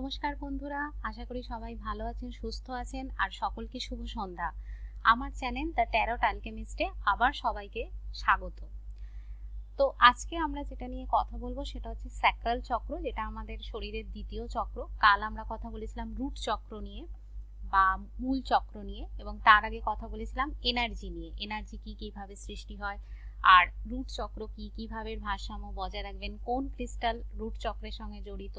নমস্কার বন্ধুরা, আশা করি সবাই ভালো আছেন, সুস্থ আছেন, আর সকলকে শুভ সন্ধ্যা। আমার চ্যানেল দ্য ট্যারট অ্যালকেমিস্টে আবার সবাইকে স্বাগত। তো আজকে আমরা যেটা নিয়ে কথা বলব সেটা হচ্ছে স্যাক্রাল চক্র, যেটা আমাদের শরীরের দ্বিতীয় চক্র। কাল আমরা কথা বলেছিলাম রুট চক্র নিয়ে বা মূল চক্র নিয়ে, এবং তার আগে কথা বলেছিলাম এনার্জি নিয়ে। এনার্জি কি কীভাবে সৃষ্টি হয়, আর রুট চক্র কি কীভাবে ভারসাম্য বজায় রাখবেন, কোন ক্রিস্টাল রুট চক্রের সঙ্গে জড়িত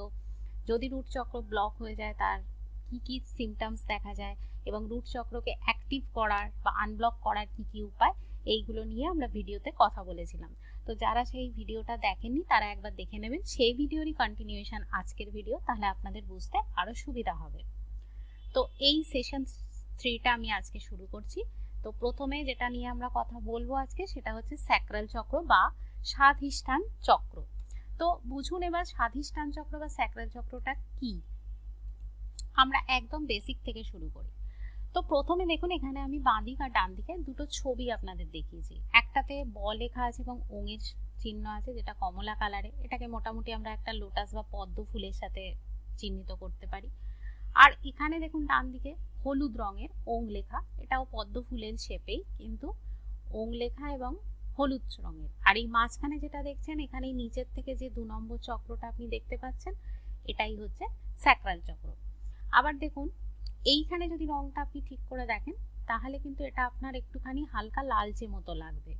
যদি রুট চক্র ব্লক হয়ে যায়, তার কি কি সিমটমস দেখা যায় এবং রুট চক্রকে অ্যাক্টিভ করার বা আনব্লক করার কি কি উপায়, এইগুলো নিয়ে আমরা ভিডিওতে কথা বলেছিলাম। তো যারা সেই ভিডিওটা দেখেননি, তারা একবার দেখে নেবেন। সেই ভিডিওরই কন্টিনিউশন আজকের ভিডিও তাহলে আপনাদের বুঝতে আরও সুবিধা হবে। তো এই সেশন থ্রিটা আমি আজকে শুরু করছি। তো প্রথমে যেটা নিয়ে আমরা কথা বলব আজকে, সেটা হচ্ছে স্যাক্রাল চক্র বা স্বাধিষ্ঠান চক্র। তো বুঝুন এবার স্বাধিষ্ঠান চক্র বা স্যাক্রাল চক্রটা কি? আমরা একদম বেসিক থেকে শুরু করি। তো প্রথমে দেখুন এখানে আমি বাঁদিক আর ডান দিকে দুটো ছবি আপনাদের দেখিয়েছি। একটাতে ব লেখা আছে এবং ওঙের চিহ্ন আছে যেটা কমলা কালারে এটাকে মোটামুটি আমরা একটা লোটাস বা পদ্ম ফুলের সাথে চিহ্নিত করতে পারি। আর এখানে দেখুন ডান দিকে হলুদ রঙের ওং লেখা। এটাও পদ্ম ফুলের শেপেই কিন্তু ওং লেখা এবং হলুদ রঙের। আর এই মাঝখানে যেটা দেখছেন এখানে নিচের থেকে যে দু নম্বর চক্রটা আপনি দেখতে পাচ্ছেন, এটাই হচ্ছে স্যাক্রাল চক্র। আবার দেখুন, এইখানে যদি রংটা আপনি ঠিক করে দেখেন, তাহলে কিন্তু এটা আপনার একটুখানি হালকা লালচে মতো লাগবে।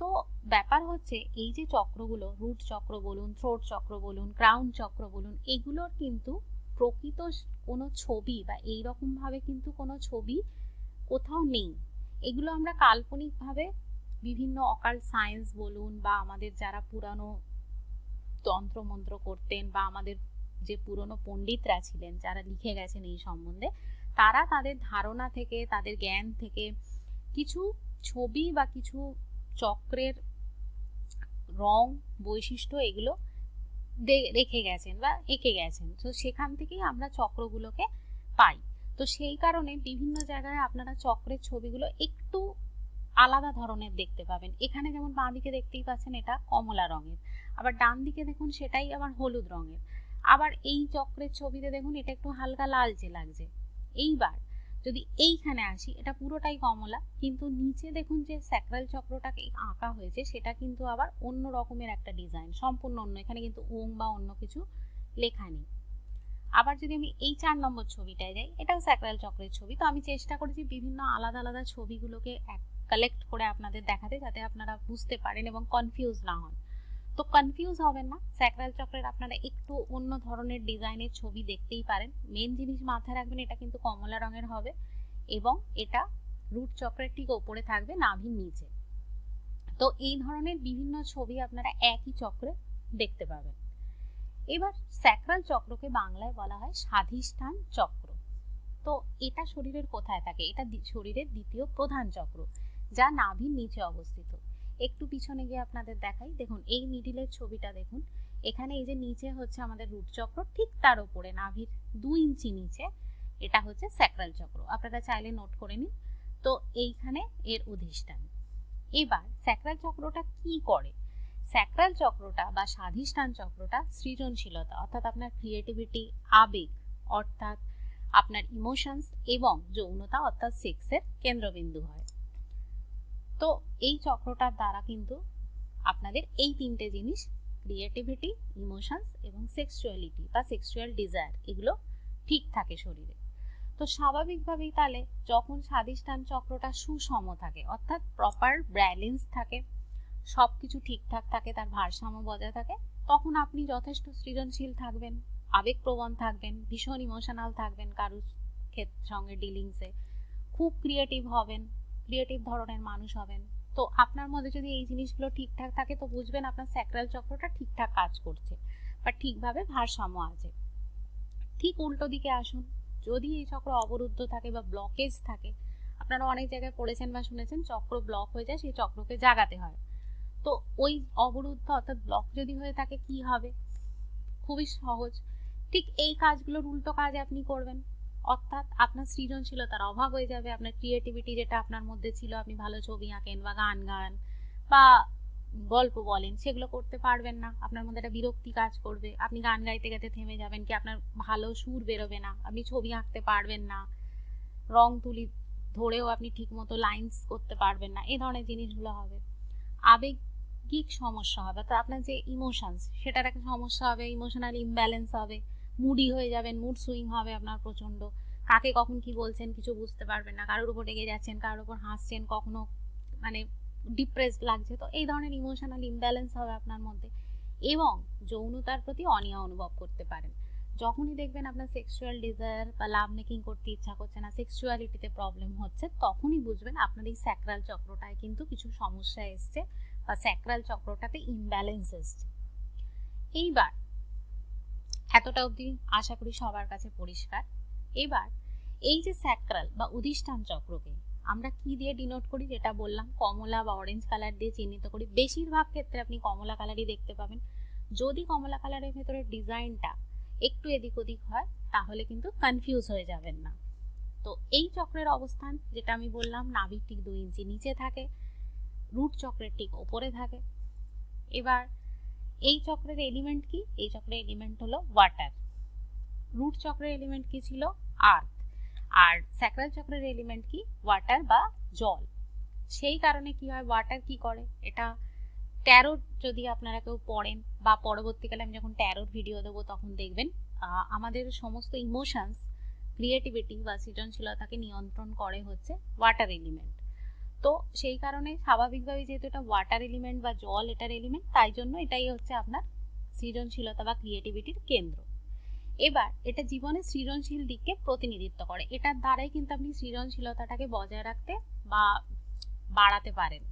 তো ব্যাপার হচ্ছে, এই যে চক্রগুলো রুট চক্র বলুন থ্রোট চক্র বলুন ক্রাউন চক্র বলুন, এগুলোর কিন্তু প্রকৃত কোনো ছবি বা এই রকম ভাবে কিন্তু কোনো ছবি কোথাও নেই। এগুলো আমরা কাল্পনিকভাবে বিভিন্ন অকাল সায়েন্স বলুন বা আমাদের যারা পুরানো তন্ত্রমন্ত্র করতেন বা আমাদের যে পুরনো পণ্ডিতরা ছিলেন, যারা লিখে গেছেন এই সম্বন্ধে, তারা তাদের ধারণা থেকে, তাদের জ্ঞান থেকে কিছু ছবি বা কিছু চক্রের রং, বৈশিষ্ট্য এগুলো রেখে গেছেন বা এঁকে গেছেন। তো সেখান থেকেই আমরা চক্রগুলোকে পাই। তো সেই কারণে বিভিন্ন জায়গায় আপনারা চক্রের ছবিগুলো একটু আলাদা ধরনের দেখতে পাবেন। এখানে যেমন বাঁ দিকে দেখতেই পাচ্ছেন এটা কমলা রঙের। আবার ডান দিকে দেখুন, সেটাই আবার হলুদ রঙের। আবার এই চক্রের ছবিতে দেখুন, এটা একটু হালকা লালচে লাগছে। এইবার যদি এইখানে আসি, এটা পুরোটাই কমলা, কিন্তু নিচে দেখুন যে স্যাক্রাল চক্রটাকে আঁকা হয়েছে, সেটা কিন্তু আবার অন্য রকমের একটা ডিজাইন, সম্পূর্ণ অন্য। এখানে কিন্তু ওং বা অন্য কিছু লেখা নেই। আবার যদি আমি এই চার নম্বর ছবিটায় যাই, এটাও স্যাক্রাল চক্রের ছবি। তো আমি চেষ্টা করেছি বিভিন্ন আলাদা আলাদা ছবিগুলোকে কালেক্ট করে আপনাদের দেখাতে যাতে আপনারা বুঝতে পারেন এবং কনফিউজ না হন। তো কনফিউজ হবেন না। স্যাক্রাল চক্রের আপনারা একটু অন্য ধরনের ডিজাইনের ছবি দেখতেই পারেন। মেন জিনিস মাথায় রাখবেন, এটা কিন্তু কমলা রঙের হবে এবং এটা রুট চক্রের ঠিক ওপরে থাকবে, নাভির নিচে। তো এই ধরনের বিভিন্ন ছবি আপনারা একই চক্রে দেখতে পাবেন। এবার স্যাক্রাল চক্রকে বাংলায় বলা হয় স্বাধিষ্ঠান চক্র। তো এটা শরীরের কোথায় থাকে? এটা শরীরের দ্বিতীয় প্রধান চক্র। যা নাভির নিচে অবস্থিত। একটু পিছনে গিয়ে আপনাদের দেখাই। দেখুন, এই মিডিলের ছবিটা দেখুন। এখানে এই যে নিচে হচ্ছে আমাদের রুট চক্র, ঠিক তার উপরে নাভির দুই ইঞ্চি নিচে। এটা হচ্ছে স্যাক্রাল চক্র। আপনারা চাইলে নোট করে নিন। তো এইখানে এর অধিষ্ঠান এবার স্যাক্রাল চক্রটা কি করে? স্যাক্রাল চক্রটা বা স্বাধিষ্ঠান চক্রটা সৃজনশীলতা, অর্থাৎ আপনার ক্রিয়েটিভিটি আবেগ, অর্থাৎ আপনার ইমোশনস এবং যৌনতা, অর্থাৎ সেক্সের কেন্দ্রবিন্দু হয়। তো এই চক্রটার দ্বারা কিন্তু আপনাদের এই তিনটে জিনিস ক্রিয়েটিভিটি ইমোশনস এবং সেক্সুয়ালিটি বা সেক্সুয়াল ডিজায়ার এগুলো ঠিক থাকে শরীরে। তো স্বাভাবিকভাবেই তাহলে যখন স্বাধিষ্ঠান চক্রটা সুষম থাকে, অর্থাৎ প্রপার ব্যালেন্স থাকে সব কিছু ঠিকঠাক থাকে, তার ভারসাম্য বজায় থাকে, তখন আপনি যথেষ্ট সৃজনশীল থাকবেন, আবেগপ্রবণ থাকবেন, ভীষণ ইমোশনাল থাকবেন কারুর ক্ষেত্র সঙ্গে ডিলিংসে খুব ক্রিয়েটিভ হবেন ক্রিয়েটিভ ধরনের মানুষ হবেন। তো আপনার মধ্যে যদি এই জিনিসগুলো ঠিকঠাক থাকে, তো বুঝবেন আপনার স্যাক্রাল চক্রটা ঠিকঠাক কাজ করছে, বা ঠিকভাবে ভারসাম্য আছে। ঠিক উল্টো দিকে আসুন, যদি এই চক্র অবরুদ্ধ থাকে বা ব্লকেজ থাকে, আপনারা অনেক জায়গায় পড়েছেন বা শুনেছেন, চক্র ব্লক হয়ে যায়, সেই চক্রকে জাগাতে হয়। তো ওই অবরুদ্ধ অর্থাৎ ব্লক যদি হয়ে থাকে, কি হবে? খুবই সহজ। ঠিক এই কাজগুলোর উল্টো কাজ আপনি করবেন। অর্থাৎ আপনার সৃজনশীলতার অভাব হয়ে যাবে, আপনার ক্রিয়েটিভিটি যেটা আপনার মধ্যে ছিল, আপনি ভালো ছবি আঁকেন বা গান গান বা গল্প বলেন, সেগুলো করতে পারবেন না। আপনার মধ্যে একটা বিরক্তি কাজ করবে। আপনি গান গাইতে গাইতে থেমে যাবেন কি আপনার ভালো সুর বেরোবে না? আপনি ছবি আঁকতে পারবেন না। রং তুলি ধরেও আপনি ঠিকমতো লাইন্স করতে পারবেন না। এই ধরনের জিনিসগুলো হবে। আবেগিক সমস্যা হবে। তো আপনার যে ইমোশনস সেটার একটা সমস্যা হবে ইমোশনাল ইমব্যালেন্স হবে। মুডি হয়ে যাবেন মুড সুইং হবে আপনার প্রচণ্ড। কাকে কখন কি বলছেন কিছু বুঝতে পারবেন না, কারোর উপর রেগে যাচ্ছেন, কারোর উপর হাসছেন, কখনো মানে ডিপ্রেসড লাগছে। তো এই ধরনের ইমোশনাল ইমব্যালেন্স হবে আপনার মধ্যে এবং যৌনতার প্রতি অনীহা অনুভব করতে পারেন। যখনই দেখবেন আপনার সেক্সুয়াল ডিজায়ার বা লাভ মেকিং করতে ইচ্ছা করছে না সেক্সুয়ালিটিতে প্রবলেম হচ্ছে, তখনই বুঝবেন আপনার এই স্যাক্রাল চক্রটায় কিন্তু কিছু সমস্যা এসছে বা স্যাক্রাল চক্রটাতে ইমব্যালেন্স এসছে। এইবার এতটা অবধি আশা করি সবার কাছে পরিষ্কার। এবার এই যে স্যাক্রাল বা অধিষ্ঠান চক্রকে আমরা কি দিয়ে ডিনোট করি যেটা বললাম, কমলা বা অরেঞ্জ কালার দিয়ে চিহ্নিত করি। বেশিরভাগ ক্ষেত্রে আপনি কমলা কালারই দেখতে পাবেন। যদি কমলা কালারের ভেতরে ডিজাইনটা একটু এদিক ওদিক হয়, তাহলে কিন্তু কনফিউজ হয়ে যাবেন না। তো এই চক্রের অবস্থান, যেটা আমি বললাম, নাভির ঠিক দুই ইঞ্চি নিচে থাকে, রুট চক্রের ঠিক ওপরে থাকে। এবার এই চক্রের এলিমেন্ট কি? এই চক্রের এলিমেন্ট হলো ওয়াটার রুট চক্রের এলিমেন্ট কি ছিল? আর্থ আর স্যাক্রাল চক্রের এলিমেন্ট কি? ওয়াটার বা জল. সেই কারণে কি হয়? ওয়াটার কি করে? এটা ট্যারোর যদি আপনারা কেউ পড়েন বা পরবর্তীকালে আমি যখন ট্যারোর ভিডিও দেবো, তখন দেখবেন আমাদের সমস্ত ইমোশনস ক্রিয়েটিভিটি বা সৃজনশীলতাকে নিয়ন্ত্রণ করে হচ্ছে ওয়াটার এলিমেন্ট তো সেই কারণে স্বাভাবিকভাবে যেহেতু এটা ওয়াটার এলিমেন্ট বা জল এটার এলিমেন্ট তাই জন্য এটাই হচ্ছে আপনার সৃজনশীলতা বা ক্রিয়েটিভিটির কেন্দ্র। এবার এটা জীবনের সৃজনশীল দিককে প্রতিনিধিত্ব করে। এটার দ্বারাই কিন্তু আপনি সৃজনশীলতাটাকে বজায় রাখতে বা বাড়াতে পারেন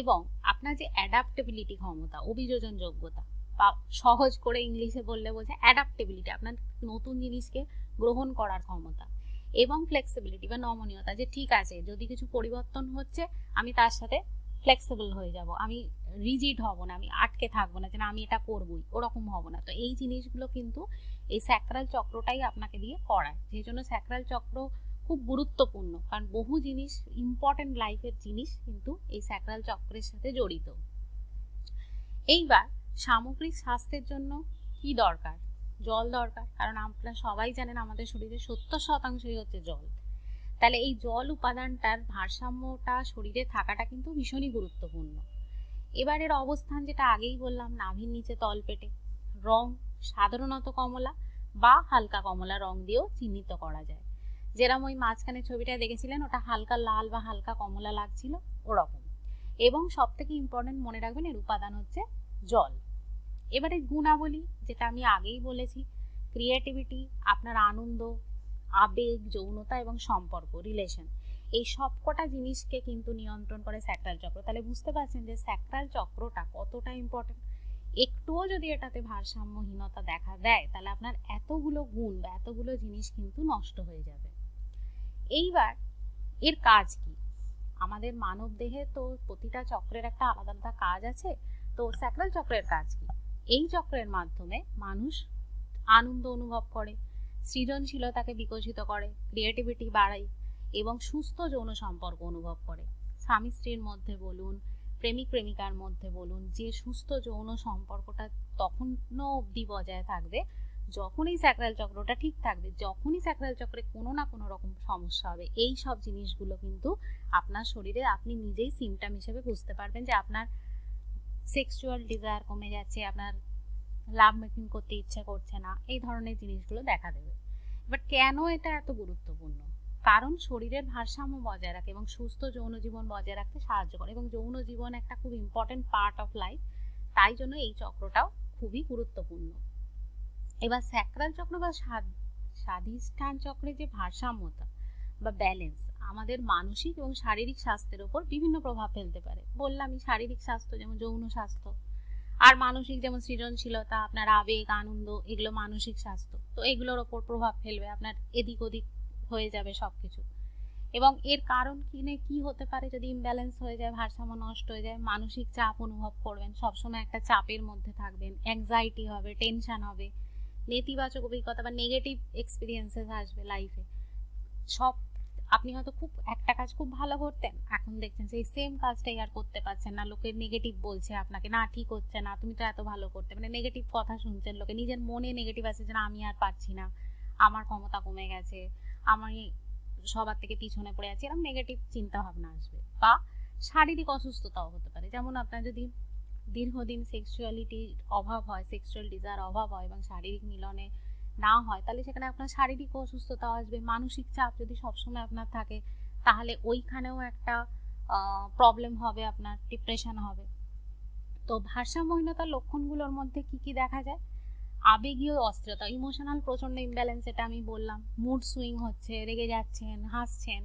এবং আপনার যে অ্যাডাপ্টেবিলিটি ক্ষমতা, অভিযোজন যোগ্যতা বা সহজ করে ইংলিশে বললে বলছে অ্যাডাপ্টেবিলিটি আপনার নতুন জিনিসকে গ্রহণ করার ক্ষমতা। এবং ফ্লেক্সিবিলিটি বা নমনীয়তা যে ঠিক আছে, যদি কিছু পরিবর্তন হচ্ছে, আমি তার সাথে ফ্লেক্সিবল হয়ে যাব। আমি রিজিড হব না, আমি আটকে থাকব না যে না, আমি এটা করবই, ওরকম হব না। তো এই জিনিসগুলো কিন্তু এই স্যাক্রাল চক্রটাই আপনাকে দিয়ে করায়। সেই জন্য স্যাক্রাল চক্র খুব গুরুত্বপূর্ণ, কারণ বহু জিনিস ইম্পর্টেন্ট লাইফের জিনিস কিন্তু এই স্যাক্রাল চক্রের সাথে জড়িত। এইবার সামগ্রিক স্বাস্থ্যের জন্য কি দরকার? জল দরকার। কারণ আপনারা সবাই জানেন আমাদের শরীরে সত্তর শতাংশই হচ্ছে জল। তাহলে এই জল উপাদানটার ভারসাম্যটা শরীরে থাকাটা কিন্তু ভীষণই গুরুত্বপূর্ণ। এবারের অবস্থান যেটা আগেই বললাম, নাভির নিচে তলপেটে রং সাধারণত কমলা বা হালকা কমলা রং দিয়েও চিহ্নিত করা যায়। যেরকম ওই মাঝখানে ছবিটা দেখেছিলেন, ওটা হালকা লাল বা হালকা কমলা লাগছিল, ওরকম। এবং সব থেকে ইম্পর্টেন্ট মনে রাখবেন, এর উপাদান হচ্ছে জল। এবারে গুণাবলী, যেটা আমি আগেই বলেছি ক্রিয়েটিভিটি আপনার আনন্দ, আবেগ, যৌনতা এবং সম্পর্ক রিলেশন এই সব কটা জিনিসকে কিন্তু নিয়ন্ত্রণ করে স্যাক্রাল চক্র। তাহলে বুঝতে পারছেন যে স্যাক্রাল চক্রটা কতটা ইম্পর্টেন্ট একটুও যদি এটাতে ভারসাম্যহীনতা দেখা দেয়, তাহলে আপনার এতগুলো গুণ বা এতগুলো জিনিস কিন্তু নষ্ট হয়ে যাবে। এইবার এর কাজ কি? আমাদের মানব দেহে তো প্রতিটা চক্রের একটা আলাদা আলাদা কাজ আছে, তো স্যাক্রাল চক্রের কাজ কি? এই চক্রের মাধ্যমে মানুষ আনন্দ অনুভব করে, সৃজনশীলতাকে বিকশিত করে ক্রিয়েটিভিটি বাড়ায় এবং সুস্থ যৌন সম্পর্ক অনুভব করে। স্বামী স্ত্রীর মধ্যে বলুন, প্রেমিক প্রেমিকার মধ্যে বলুন, যে সুস্থ যৌন সম্পর্কটা তখনও অবধি বজায় থাকবে, যখনই স্যাক্রাল চক্রটা ঠিক থাকবে, যখনই স্যাক্রাল চক্রে কোনো না কোনো রকম সমস্যা হবে। এই সব জিনিসগুলো কিন্তু আপনার শরীরে আপনি নিজেই সিমটাম হিসেবে বুঝতে পারবেন যে আপনার সেক্সুয়াল ডিজায়ার কমে যাচ্ছে, আপনার লাভ মেকিং করতে ইচ্ছা করছে না, এই ধরনের জিনিসগুলো দেখা দেবে। এবার কেন এটা এত গুরুত্বপূর্ণ? কারণ শরীরের ভারসাম্য বজায় রাখে এবং সুস্থ যৌন জীবন বজায় রাখতে সাহায্য করে এবং যৌন জীবন একটা খুব ইম্পর্টেন্ট পার্ট অফ লাইফ তাই জন্য এই চক্রটাও খুবই গুরুত্বপূর্ণ। এবার স্যাক্রাল চক্র বা স্বাধিষ্ঠান চক্রের যে ভারসাম্যতা বা ব্যালেন্স আমাদের মানসিক এবং শারীরিক স্বাস্থ্যের উপর বিভিন্ন প্রভাব ফেলতে পারে। বললামই শারীরিক স্বাস্থ্য যেমন যৌন স্বাস্থ্য আর মানসিক যেমন সৃজনশীলতা, আপনার আবেগ, আনন্দ, এগুলো মানসিক স্বাস্থ্য। তো এগুলোর ওপর প্রভাব ফেলবে, আপনার এদিক ওদিক হয়ে যাবে সব কিছু এবং এর কারণ কিনে কি হতে পারে যদি ইমব্যালেন্স হয়ে যায়, ভারসাম্য নষ্ট হয়ে যায়, মানসিক চাপ অনুভব করবেন, সবসময় একটা চাপের মধ্যে থাকবেন অ্যাংজাইটি হবে টেনশন হবে, নেতিবাচক অভিজ্ঞতা বা নেগেটিভ এক্সপিরিয়েন্সেস আসবে লাইফে সব আপনি হয়তো খুব, একটা কাজ খুব ভালো করতেন, এখন দেখছেন সেই সেম কাজটাই আর করতে পারছেন না লোকের নেগেটিভ বলছে আপনাকে, না, ঠিক হচ্ছে না, তুমি তো এত ভালো করতে। মানে নেগেটিভ কথা শুনছেন লোকে, নিজের মনে নেগেটিভ আছে যে, না, আমি আর পারছি না, আমার ক্ষমতা কমে গেছে, আমি সবার থেকে পিছনে পড়ে আছি। এরকম নেগেটিভ চিন্তা ভাবনা আসবে। বা শারীরিক অসুস্থতাও হতে পারে। যেমন আপনার যদি দীর্ঘদিন সেক্সুয়ালিটির অভাব হয় সেক্সুয়াল ডিজায়ার অভাব হয় এবং শারীরিক মিলনে না হয়, তাহলে সেখানে আপনার শারীরিক অসুস্থতা আসবে, মানসিক চাপ যদি সবসময় আপনার থাকে, তাহলে ওইখানেও একটা প্রবলেম হবে, আপনার ডিপ্রেশন হবে। তো ভারসাম্যহীনতার লক্ষণগুলোর মধ্যে কি কি দেখা যায়? আবেগীয় অস্থিরতা ইমোশনাল প্রচণ্ড ইমব্যালেন্স এটা আমি বললাম। মুড সুইং হচ্ছে, রেগে যাচ্ছেন, হাসছেন,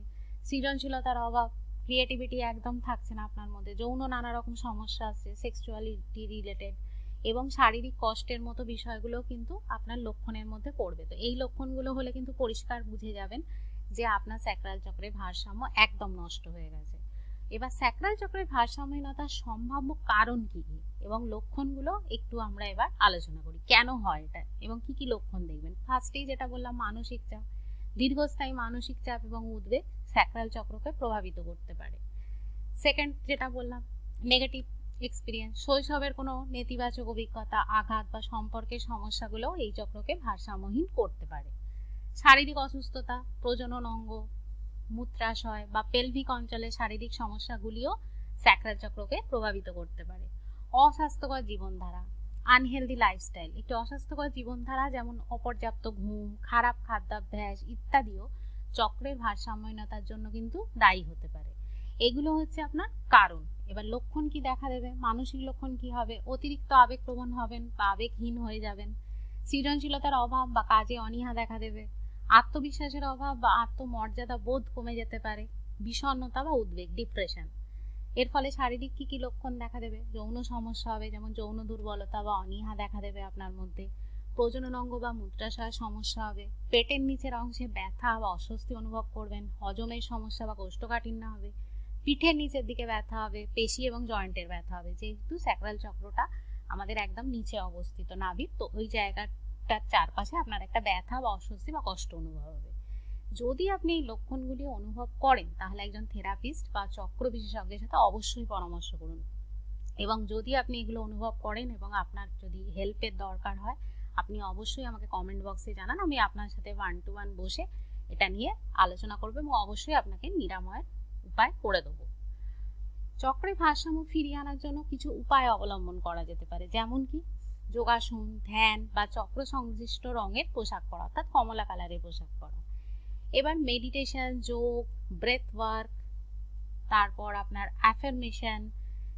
সৃজনশীলতার অভাব ক্রিয়েটিভিটি একদম থাকছে না আপনার মধ্যে, যৌন নানা রকম সমস্যা আছে সেক্সুয়ালিটি রিলেটেড এবং শারীরিক কষ্টের মতো বিষয়গুলো কিন্তু আপনার লক্ষণের মধ্যে পড়বে। তো এই লক্ষণগুলো হলে কিন্তু পরিষ্কার বুঝে যাবেন যে আপনার স্যাক্রাল চক্রের ভারসাম্য একদম নষ্ট হয়ে গেছে। এবার স্যাক্রাল চক্রের ভারসাম্যহীনতার সম্ভাব্য কারণ কি? কি এবং লক্ষণগুলো একটু আমরা এবার আলোচনা করি। কেন হয় এটা? এবং কি কি লক্ষণ দেখবেন? ফার্স্টেই যেটা বললাম, মানসিক চাপ। দীর্ঘস্থায়ী মানসিক চাপ এবং উদ্বেগ স্যাক্রাল চক্রকে প্রভাবিত করতে পারে। সেকেন্ড যেটা বললাম নেগেটিভ এক্সপিরিয়েন্স শৈশবের কোনো নেতিবাচক অভিজ্ঞতা, আঘাত বা সম্পর্কের সমস্যাগুলো এই চক্রকে ভারসাম্যহীন করতে পারে। শারীরিক অসুস্থতা, প্রজনন অঙ্গ, মূত্রাশয় বা পেলভিক অঞ্চলে শারীরিক সমস্যাগুলিও স্যাক্রাল চক্রকে প্রভাবিত করতে পারে। অস্বাস্থ্যকর জীবনধারা আনহেলদি লাইফস্টাইল একটি অস্বাস্থ্যকর জীবনধারা যেমন অপর্যাপ্ত ঘুম, খারাপ খাদ্যাভ্যাস ইত্যাদিও চক্রের ভারসাম্যহীনতার জন্য কিন্তু দায়ী হতে পারে। এগুলো হচ্ছে আপনার কারণ। এবার লক্ষণ কি দেখা দেবে? মানসিক লক্ষণ কি হবে? অতিরিক্ত আবেগপ্রবণ হবেন বা আবেগহীন হয়ে যাবেন। সৃজনশীলতার অভাব বা কাজে অনীহা দেখা দেবে। আত্মবিশ্বাসের অভাব বা আত্মমর্যাদা বোধ কমে যেতে পারে। বিষণ্ণতা বা উদ্বেগ ডিপ্রেশন এর ফলে শারীরিক কি কি লক্ষণ দেখা দেবে? যৌন সমস্যা হবে, যেমন যৌন দুর্বলতা বা অনীহা দেখা দেবে আপনার মধ্যে। প্রজনন অঙ্গ বা মূত্রাশয়ের সমস্যা হবে। পেটের নিচের অংশে ব্যথা বা অস্বস্তি অনুভব করবেন। হজমের সমস্যা বা কোষ্ঠকাঠিন্য হবে। পিঠের নিচের দিকে ব্যথা হবে, পেশি এবং জয়েন্টের ব্যথা হবে। যেহেতু স্যাক্রাল চক্রটা আমাদের একদম নিচে অবস্থিত নাভিক তো ওই জায়গাটার চারপাশে আপনার একটা ব্যথা বা অস্বস্তি বা কষ্ট অনুভব হবে। যদি আপনি এই লক্ষণগুলি অনুভব করেন, তাহলে একজন থেরাপিস্ট বা চক্র বিশেষজ্ঞের সাথে অবশ্যই পরামর্শ করুন। এবং যদি আপনি এগুলো অনুভব করেন এবং আপনার যদি হেল্পের দরকার হয়, আপনি অবশ্যই আমাকে কমেন্ট বক্সে জানান, আমি আপনার সাথে ওয়ান টু ওয়ান বসে এটা নিয়ে আলোচনা করব এবং অবশ্যই আপনাকে নিরাময়ের উপায় করে দেবো। চক্রে ভারসাম্য ফিরিয়ে আনার জন্য কিছু উপায় অবলম্বন করা যেতে পারে। যেমন কি? যোগাসন, ধ্যান বা চক্র সংশ্লিষ্ট রঙের পোশাক পরা, অর্থাৎ কমলা কালারের পোশাক পরা। এবার মেডিটেশন যোগ ব্রেথ ওয়ার্ক তারপর আপনার affirmation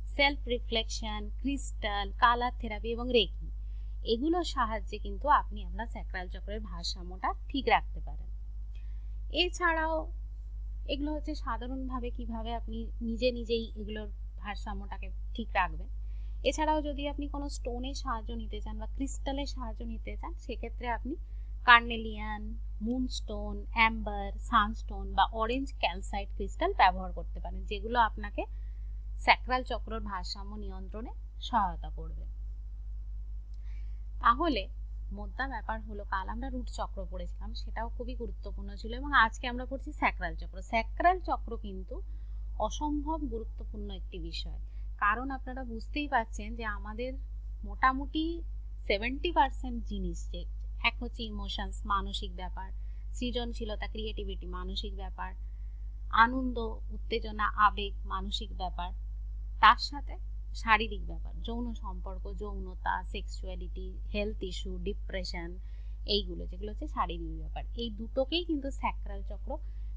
self reflection crystal colour therapy এবং রেকি এগুলোর সাহায্যে কিন্তু আপনি আপনার স্যাক্রাল চক্রের ভারসাম্যটা ঠিক রাখতে পারেন। এছাড়াও এগুলো হচ্ছে সাধারণভাবে কীভাবে আপনি নিজে নিজেই এগুলোর ভারসাম্যটাকে ঠিক রাখবেন। এছাড়াও যদি আপনি কোনো স্টোনের সাহায্য নিতে চান বা ক্রিস্টালের সাহায্য নিতে চান, সেক্ষেত্রে আপনি কার্নেলিয়ান, মুনস্টোন, অ্যাম্বার, সানস্টোন বা অরেঞ্জ ক্যালসাইট ক্রিস্টাল ব্যবহার করতে পারেন, যেগুলো আপনাকে স্যাক্রাল চক্রর ভারসাম্য নিয়ন্ত্রণে সহায়তা করবে। তাহলে মোদ্দা ব্যাপার হলো, কাল আমরা রুট চক্র পড়েছিলাম, সেটাও খুবই গুরুত্বপূর্ণ ছিল এবং আজকে আমরা পড়ছি স্যাক্রাল চক্র। স্যাক্রাল চক্র কিন্তু অসম্ভব গুরুত্বপূর্ণ একটি বিষয়। কারণ আপনারা বুঝতেই পারছেন যে আমাদের মোটামুটি সেভেন্টি পার্সেন্ট জিনিস যে এক হচ্ছে ইমোশনস মানসিক ব্যাপার, সৃজনশীলতা ক্রিয়েটিভিটি মানসিক ব্যাপার, আনন্দ, উত্তেজনা, আবেগ, মানসিক ব্যাপার। তার সাথে শারীরিক ব্যাপার, যৌন সম্পর্ক, যৌনতা সেক্সুয়ালিটি হেলথ ইস্যু ডিপ্রেশন এইগুলো যেগুলো হচ্ছে শারীরিক ব্যাপার, এই দুটোকেই কিন্তু স্যাক্রাল চক্র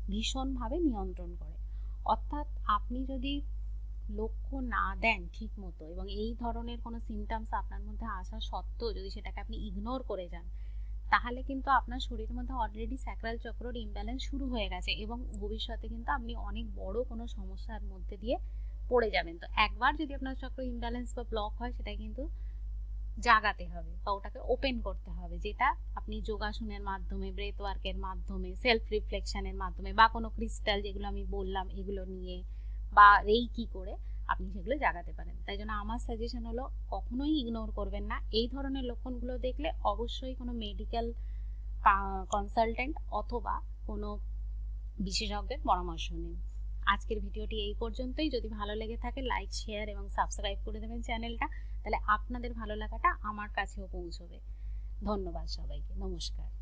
ভীষণভাবে নিয়ন্ত্রণ করে। অর্থাৎ আপনি যদি লক্ষ্য না দেন ঠিক মতো এবং এই ধরনের কোনো সিমটামস আপনার মধ্যে আসা সত্ত্বেও যদি সেটাকে আপনি ইগনোর করে যান, তাহলে কিন্তু আপনার শরীরের মধ্যে অলরেডি স্যাক্রাল চক্রর ইমব্যালেন্স শুরু হয়ে গেছে এবং ভবিষ্যতে কিন্তু আপনি অনেক বড় কোনো সমস্যার মধ্যে দিয়ে পড়ে যাবেন। তো একবার যদি আপনার চক্র ইমব্যালেন্স বা ব্লক হয়, সেটা কিন্তু জাগাতে হবে বা ওটাকে ওপেন করতে হবে, যেটা আপনি যোগাসনের মাধ্যমে ব্রেথ ওয়ার্কের মাধ্যমে সেলফ রিফ্লেকশনের মাধ্যমে বা কোনো ক্রিস্টাল যেগুলো আমি বললাম, এগুলো নিয়ে বা এই কি করে আপনি সেগুলো জাগাতে পারেন। তাই জন্য আমার সাজেশন হলো কখনোই ইগনোর করবেন না। এই ধরনের লক্ষণগুলো দেখলে অবশ্যই কোনো মেডিকেল কনসালটেন্ট অথবা কোনো বিশেষজ্ঞের পরামর্শ নিন। আজকের ভিডিওটি এই পর্যন্তই। যদি ভালো লেগে থাকে লাইক শেয়ার এবং সাবস্ক্রাইব করে দেবেন চ্যানেলটা। তাহলে আপনাদের ভালো লাগাটা আমার কাছেও পৌঁছবে। ধন্যবাদ সবাইকে। নমস্কার।